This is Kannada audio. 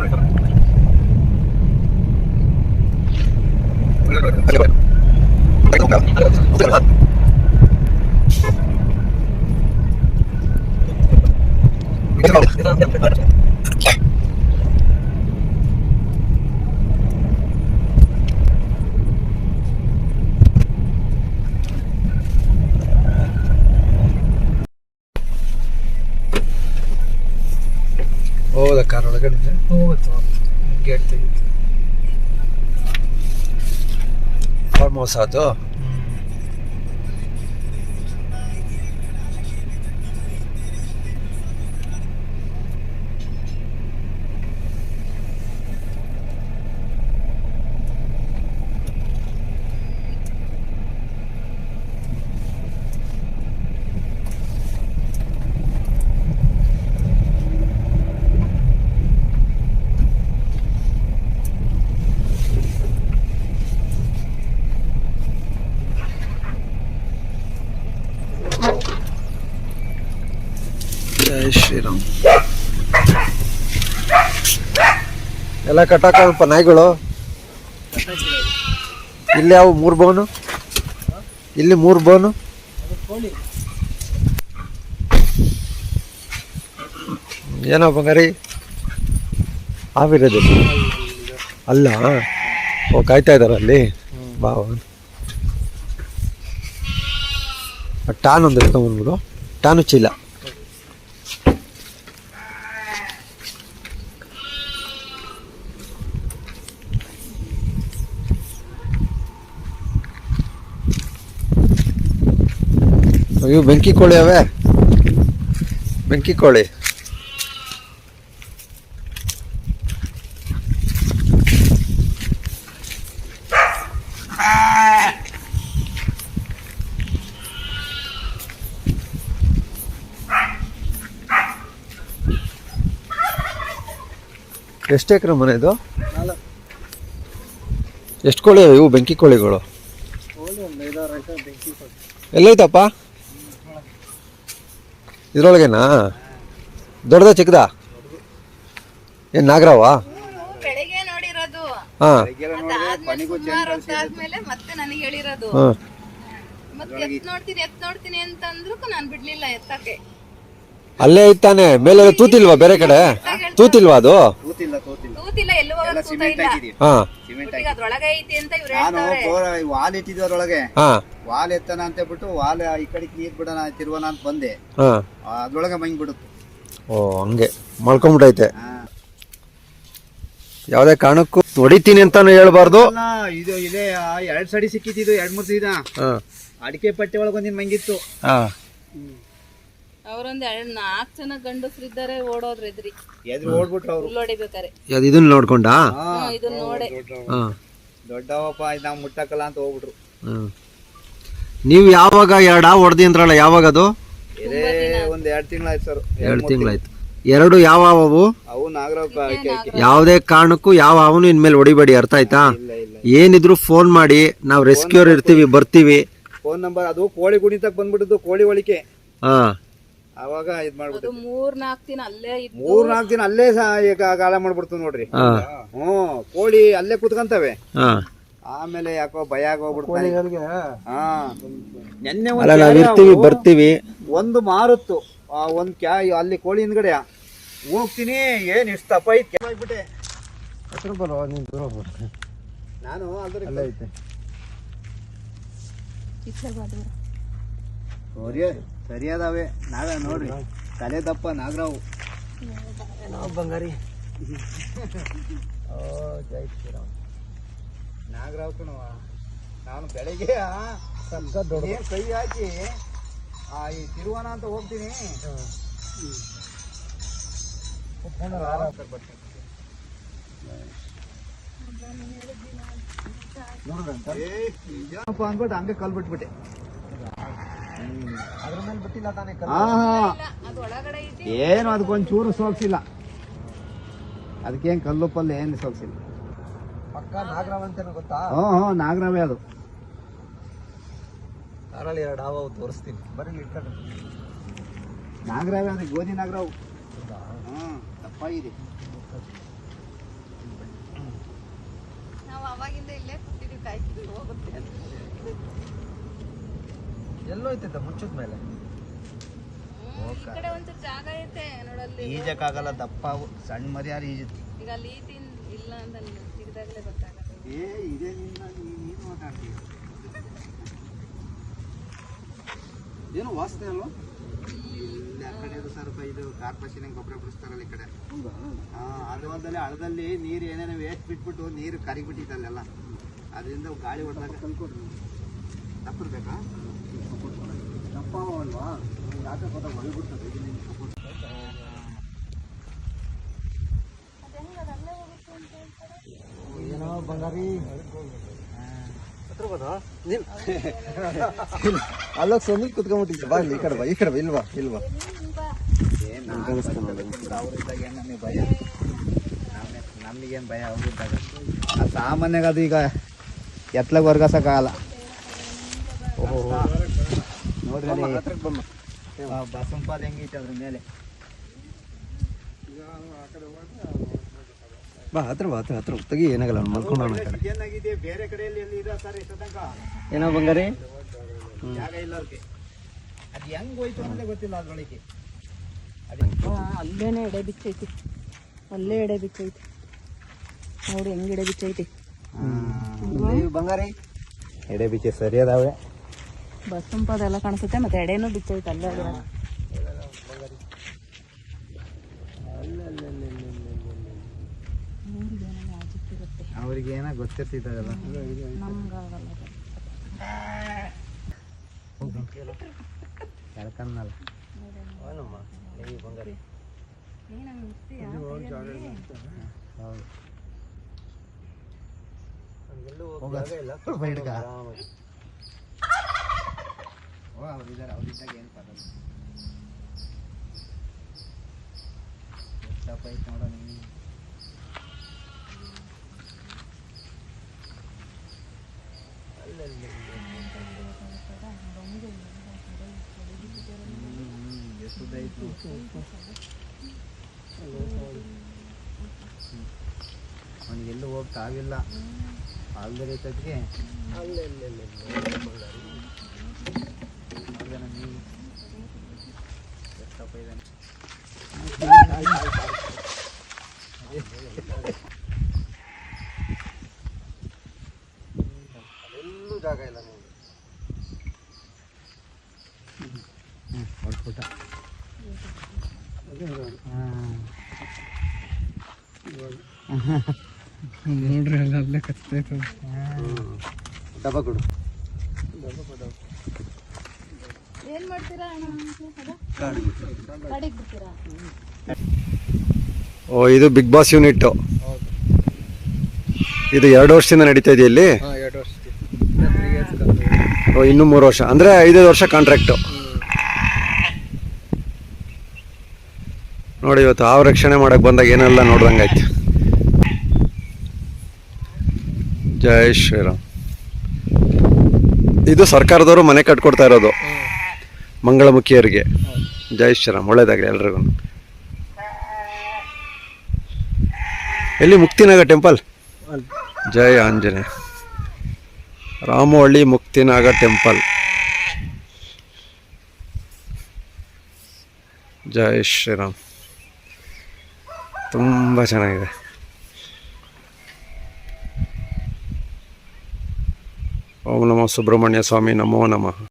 Gracias. ಹೋದ ಕಾರ್ ಒಳಗಡೆ ಹೋಗುತ್ತೆ ಗೇಟ್ ತೆಗಿತು ಫಾರ್ಮ್ ಹೌಸ್ ಅದು ಜೈ ಶ್ರೀರಾಮ್. ಎಲ್ಲ ಕಟ್ಟಾಕಲ್ಪ ನಾಯಿಗಳು ಇಲ್ಲಿ ಯಾವ ಮೂರು ಬೋನು? ಇಲ್ಲಿ ಮೂರು ಬೋನು? ಏನೋ ಬಂಗಾರಿ? ಆವಿರೋದು ಅಲ್ಲ, ಓ, ಕಾಯ್ತಾ ಇದಾರ ಅಲ್ಲಿ? ಬಾವ ಟಾನ್ ಒಂದು ಎತ್ಕೊಂಡ್ಬಂದ್ಬಿಡು ಟಾನು ಚೀಲ ಅಯ್ಯೋ ಬೆಂಕಿ ಕೋಳಿ ಅವೇ. ಬೆಂಕಿ ಕೋಳಿ. ಎಷ್ಟು ಎಕರೆ ಮನೆ ಇದು? ಎಷ್ಟು ಕೋಳಿ ಅವೆ ಇವು ಬೆಂಕಿ ಕೋಳಿಗಳು? ಎಲ್ಲೈತಪ್ಪ? ಇದ್ರೊಳಗೇನಾ? ದೊಡ್ಡದ ಚಿಕ್ಕದ? ಏನ್ ನಾಗರಾವ? ಬೆಳಿಗ್ಗೆ ನೋಡಿರೋದು. ಹಾ. ಅದಾದ್ಮೇಲೆ ಸುಮಾರು ಹೊತ್ತಾದ್ಮೇಲೆ ಮತ್ತೆ ನನಗೆ ಹೇಳಿರೋದು. ಹಾ. ಮತ್ತೆ ಎತ್ ನೋಡ್ತೀನಿ ಎತ್ ನೋಡ್ತೀನಿ ಅಂತಂದ್ರು ನಾನು ಬಿಡ್ಲಿಲ್ಲ ಎತ್ತಕ್ಕೆ. ಅಲ್ಲೇ ಇತ್ತಾನೆ ಮೇಲೆ ತೂತಿಲ್ವಾ ಬೇರೆ ಕಡೆ? ತೂತಿಲ್ವಾ ಅದು? ತೂತಿಲ್ಲ ಎಲ್ಲೂ ಹೋಗಕ್ ತೂತ ಸಿಮೆಂಟ್ ಇಲ್ಲ. ಹಾಕಿದೀವಿ ಹಾ. ಸಿಮೆಂಟ್ ಈಗ ಅದ್ರೊಳಗೆ ಐತಿ ಅಂತ ಇವ್ರು ನಾನು ಹೇಳ್ತಾವ್ರೆ ವಾಲ್ ಇಟ್ಟಿದ್ವಿ ಅದ್ರೊಳಗೆ. ಹಾ. ವಾಲ್ ಎತ್ತನ ಅಂತ ಬಿಟ್ಟು ವಾಲ್ ಈ ಕಡೆಗೆ ನೀರ್ ಬಿಡೋಣ ತಿರುವನ ಅಂತ ಬಂದೆ. ಹಾ. ಅದ್ರೊಳಗೆ ಮಂಗ್ ಬಿಡುತ್ತೆ. ಓ ಹಂಗೆ. ಮಲ್ಕೊಂಬಿಟ್ಟೈತೆ ಹಾ. ಯಾವುದೇ ಕಾರಣಕ್ಕೂ ಹೊಡಿತೀನಿ ಅಂತಾನು ಹೇಳ್ಬಾರ್ದು. ಅಲ್ಲ, ಇದು ಇದೇ ಆ, ಎರಡ್ ಸಡಿ ಸಿಕ್ಕಿತ್ತು ಎರಡ್ ಮೂರ್ ಸೀದಾ. ಹಾ. ಅಡಿಕೆ ಪಟ್ಟೆ ಒಳಗೆ ಒಂದಿನ ಮಂಗಿತ್ತು ಹಾ. ಅವ್ರೊಂದ್ ಎರಡ್ ನಾಲ್ಕ್ ಜನ ಗಂಡಸ್ರಿದ್ದಾರೆ ಇದ್ದಾರೆ ಎದ್ರಿ. ಎದ್ರು ಓಡ್ಬಿಟ್ರು ಅವ್ರು. ಉಳ್ಳೊಡಿಬೇಕಾರೆ. ಯಾವ್ದು ಇದನ್ನ ನೋಡ್ಕೊಂಡಾ? ಇದನ್ನ ನೋಡೆ. ಹಾ. ದೊಡ್ಡವಪ್ಪ ಇದು ನಾವು ಮುಟ್ಟಕ್ಕಲ್ಲ ಅಂತ ಹೋಗ್ಬಿಟ್ರು. ಹಾ. ನೀವು ಯಾವಾಗ ಎರಡ ಹೊಡೆದಿ ಅಂದ್ರಲ್ಲ ಯಾವಾಗ ಅದು? ಇದೇ ಒಂದ್ ಎರಡ್ ತಿಂಗಳಾಯ್ತು ಸರ್. ಎರಡು ತಿಂಗಳಾಯ್ತು. ಎರಡು ಯಾವ ಅವು? ಅವು ನಾಗರಾವ್ ಯಾವುದೇ ಕಾರಣಕ್ಕೂ ಯಾವ ಅವನು ಇನ್ಮೇಲೆ ಹೊಡಿಬೇಡಿ ಅರ್ಥ ಆಯ್ತಾ? ಏನಿದ್ರು ಫೋನ್ ಮಾಡಿ ನಾವು ರೆಸ್ಕ್ಯೂರ್ ಇರ್ತೀವಿ ಬರ್ತೀವಿ. ಫೋನ್ ನಂಬರ್ ಅದು ಕೋಳಿ ಗುಣಿತಕ್ ಬಂದ್ಬಿಟ್ಟಿದ್ದು ಕೋಳಿ ಒಳಿಕೆ ಹಾ. ಅವಾಗ ಇದ್ ಮಾಡ್ಬಿಟ್ಟು ಮೂರ್ ನಾಲ್ಕ ದಿನ ಅಲ್ಲೇ ಇದ್ದು ಮೂರ್ ನಾಲ್ಕು ದಿನ ಅಲ್ಲೇ ಸಹ ಈಗ ಗಾಳ ಮಾಡ್ಬಿಡ್ತು ನೋಡ್ರಿ. ಹಾ. ಹ್ಮ್ ಕೋಳಿ ಅಲ್ಲೇ ಕುತ್ಕಂತವೆ. ಹಾ. ಆಮೇಲೆ ಯಾಕೋ ಭಯ ಆಗೋಗ್ಬಿಡ್ತೀವಿ ಹಾ. ನೆನ್ನೆ ಒಂದ್ ಅಲ್ಲ ನಾವ್ ಇರ್ತೀವಿ ಬರ್ತೀವಿ. ಒಂದು ಮಾರುತ್ತು ಆ ಒಂದ್ ಕ್ಯಾ ಅಲ್ಲಿ ಕೋಳಿ ಹಿಂದ್ಗಡೆ. ಹೋಗ್ತೀನಿ ಏನ್ ಇಷ್ಟ ತಪ್ಪ ಐತ್. ಆಗ್ಬಿಟ್ಟೆ ನಾನು ಅದ್ರ ಸರಿಯಾದವೆ? ನಾವೇ ನೋಡ್ರಿ. ತಲೆ ದಪ್ಪ ನಾಗರಾವು. ಬಂಗಾರಿ. ನಾಗರಾವ್ ಕಣವ ನಾನು ಬೆಳಗ್ಗೆ ಏನು ಕೈ ಹಾಕಿ ಆ ಈ ತಿರುವನ ಅಂತ ಹೋಗ್ತೀನಿ. ಇದೇನಪ್ಪ ಅಂದ್ಬಿಟ್ಟು ಹಂಗೆ ಕಲ್ ಬಿಟ್ಬಿಟ್ಟೆ ಅದ್ರ ಮೇಲೆ ಬಿಟ್ಟಿಲ್ಲ ತಾನೇ ಹಾ ಏನು ಅದಕ್ಕೊಂದು ಚೂರು ಸೋಕ್ಸಿಲ್ಲ. ಅದಕ್ಕೇನು ಕಲ್ಲು ಪಲ್ಲು ಏನು ಸೋಕ್ಸಿಲ್ಲ. ಪಕ್ಕ ನಾಗರಾವ್ ಅಂತೇನು ಗೊತ್ತಾ? ಹ್ಞೂ ಹ್ಞೂ ನಾಗರಾವೇ ಅದು. ಎರಡು ಹಾವು ತೋರಿಸ್ತೀನಿ. ಬರೀ ಇಟ್ಕೊಂಡು ನಾಗರಾವೇ ಅದು ಗೋಧಿ ನಾಗರಾವು. ಹ್ಞೂ ತಪ್ಪಾಗಿದೆ ನಾವು ಅವಾಗಿಂದ ಇಲ್ಲೇ ಹೋಗುತ್ತೆ ಅಂತ ಎಲ್ಲೋ ಐತೆ ಮುಚ್ಚದ ಮೇಲೆ. ಕಡೆ ಒಂಚೂರು ಜಾಗ ಐತೆ ನೋಡಲ್ಲಿ. ಈಜಕ್ಕಾಗಲ್ಲ ದಪ್ಪ ಅವು. ಸಣ್ಣ ಮರಿಯಾರು ಈಜುತ್ತೆ. ಈಗ ಅಲ್ಲಿ ಈತಿನ್ ಇಲ್ಲ ಅಂತ ತೆಗ್ದಾಗ್ಲೇ ಗೊತ್ತಾಗತ್ತೆ. ಏ ಇದೇ ನಿನ್ನ ನೀನು ಮಾತಾಡ್ತೀಯ? ಏನು ವಾಸನೆ ಅಲ್ವಾ? ಇಲ್ಲಿ ಆ ಕಡೆ ಸ್ವಲ್ಪ ಇದು ಕಾರ್ಪೊರೇಷನ್ ಗೊಬ್ಬರ ಬಿಡಿಸ್ತಾರಲ್ಲ ಈ ಕಡೆ. ಹಾ ಅದು ಹೊಲದಲ್ಲಿ ಹಳದಲ್ಲಿ ನೀರು ಏನೇನೋ ವೇಸ್ಟ್ ಬಿಟ್ಬಿಟ್ಟು ನೀರು ಕರಿಬಿಟ್ಟಿತ್ತಲ್ಲೆಲ್ಲ. ಅದರಿಂದ ಗಾಳಿ ಹೊಡೆದಾಗ ತಪ್ಪಿರ್ಬೇಕಾ ದಪ್ಪ ಅಲ್ವಾ ಯಾಕೆ ಗೊತ್ತಾ ಒಳಗ್ಬಿಡ್ತದೆ. ಏನೋ ಬಂಗಾರಿ. ಅಲ್ಲೋಗಿ ಸೊಮಿಲ್ ಕುತ್ಕೊಂಡ್ಬಿಟ್ಟಿದ್ದೆ. ಬಾ ಇಲ್ಲಿ ಈ ಕಡೆ ಬಾ ಈ ಕಡೆ ಬಾ ಇಲ್ವಾ ಇಲ್ವಾ ಅವ್ರಿದ್ದಾಗ ಏನು ನಮಗೆ ಭಯ? ನಮಗೆ ನಮಗೇನು ಭಯ? ಅವ್ರಿದ್ದಾಗ ಆ ಸಾಮಾನ್ಯಾಗ ಅದು ಈಗ ಎತ್ಲಾಗ ವರ್ಗಸಕ್ಕಾಗಲ್ಲ. ನೋಡ್ರಿ ಬಸಂಪಾದ ಹೆಂಗೈತೆ ಅದ್ರ ಮೇಲೆ. ಬಾ ಹತ್ರ ಬಾ ಹತ್ರ ಹತ್ರ. ತೆಗಿ ಏನಾಗಲ್ಲ ಮಲ್ಕೊಂಡು ಏನಾಗಿದೆ ಬೇರೆ ಕಡೆಯಲ್ಲಿ ಎಲ್ಲಿ ಇರೋ ಸರ್ ಇಷ್ಟತನಕ ಏನೋ ಬಂಗಾರಿ? ಜಾಗ ಇಲ್ಲ ಅವ್ರಿಗೆ. ಅದು ಹೆಂಗ್ ಹೋಯ್ತು ಅಂತ ಗೊತ್ತಿಲ್ಲ ಅದ್ರೊಳಗೆ. ಅಲ್ಲೇನೆ ಎಡೆ ಬಿಚ್ಚೈತಿ. ಅಲ್ಲೇ ಎಡೆ ಬಿಚ್ಚೈತಿ. ನೋಡಿ ಹೆಂಗ್ ಎಡೆ ಬಿಚ್ಚೈತಿ. ಬಂಗಾರಿ? ಎಡೆ ಬಿಚ್ಚಿ ಸರಿ ಅದಾವೆ ಬಸ್ ತುಂಬದೆಲ್ಲ ಕಾಣಿಸುತ್ತೆ ಮತ್ತೆ ಎಡೆನೂ ಬಿಚ್ಚೈತಿ ಅಲ್ಲೇ ಅವ್ರಿಗೆ ಏನೋ ಗೊತ್ತಿರ್ತಿದ್ದಾಗಲ್ಲ ಎಳ್ಕನ್ನಲ್ಲ ಹಂಗ್? ಬೈಡ್ಕ ಓ ಅವ್ರಿದ್ದಾರೆ ಅವ್ರಿದ್ದಾಗ ಏನು ಪರಲ್ಲ ಎಷ್ಟಪ್ಪ ಐತೆ ನೋಡೋ ನೀನು ಅವನಿಗೆಲ್ಲೂ ಹೋಗ್ತಾಗಿಲ್ಲ ಅಲ್ಲದೇ ತಟ್ಟಿಗೆ ಎಷ್ಟಪ್ಪ ಹೊಡ್ಬಿಟ್ಟ ನೋಡ್ರಿ ಅಲ್ಲ ಅಲ್ಲೇ ಕಚ್ತೈತೆ ಡಬ್ಬ ಕೊಡು. ಏನ್ ಮಾಡ್ತೀರಾ ಅಣ್ಣ? ಅದ? ಗಾಡಿಗ್ ಬಿಡ್ತೀರಾ? ಓ ಇದು ಬಿಗ್ ಬಾಸ್ ಯೂನಿಟ್. ಇದು ಎರಡು ವರ್ಷದಿಂದ ನಡೀತಾ ಎರಡು ವರ್ಷ ಓ ಇನ್ನೂ ಮೂರು ವರ್ಷ. ಅಂದರೆ ಐದೈದು ವರ್ಷ ಕಾಂಟ್ರಾಕ್ಟು ನೋಡಿ, ಇವತ್ತು ಹಾವು ರಕ್ಷಣೆ ಮಾಡೋಕೆ ಬಂದಾಗ ಏನೆಲ್ಲ ನೋಡ್ದಂಗಾಯ್ತು ಜೈ ಶ್ರೀರಾಮ್. ಇದು ಸರ್ಕಾರದವರು ಮನೆ ಕಟ್ಕೊಡ್ತಾ ಇರೋದು. ಮಂಗಳಮುಖಿಯರಿಗೆ. ಜೈ ಶ್ರೀರಾಮ್. ಒಳ್ಳೇದಾಗಲಿ ಎಲ್ರಿಗೂ. ಎಲ್ಲಿ? ಮುಕ್ತಿನಾಗ ಟೆಂಪಲ್? ಜೈ ಆಂಜನೇಯ. ರಾಮವಳ್ಳಿ ಮುಕ್ತಿನಾಗ ಟೆಂಪಲ್. ಜೈ ಶ್ರೀರಾಮ್. ತುಂಬ ಚೆನ್ನಾಗಿದೆ. ಓಂ ನಮಃ ಸುಬ್ರಹ್ಮಣ್ಯ ಸ್ವಾಮಿ ನಮೋ ನಮಃ.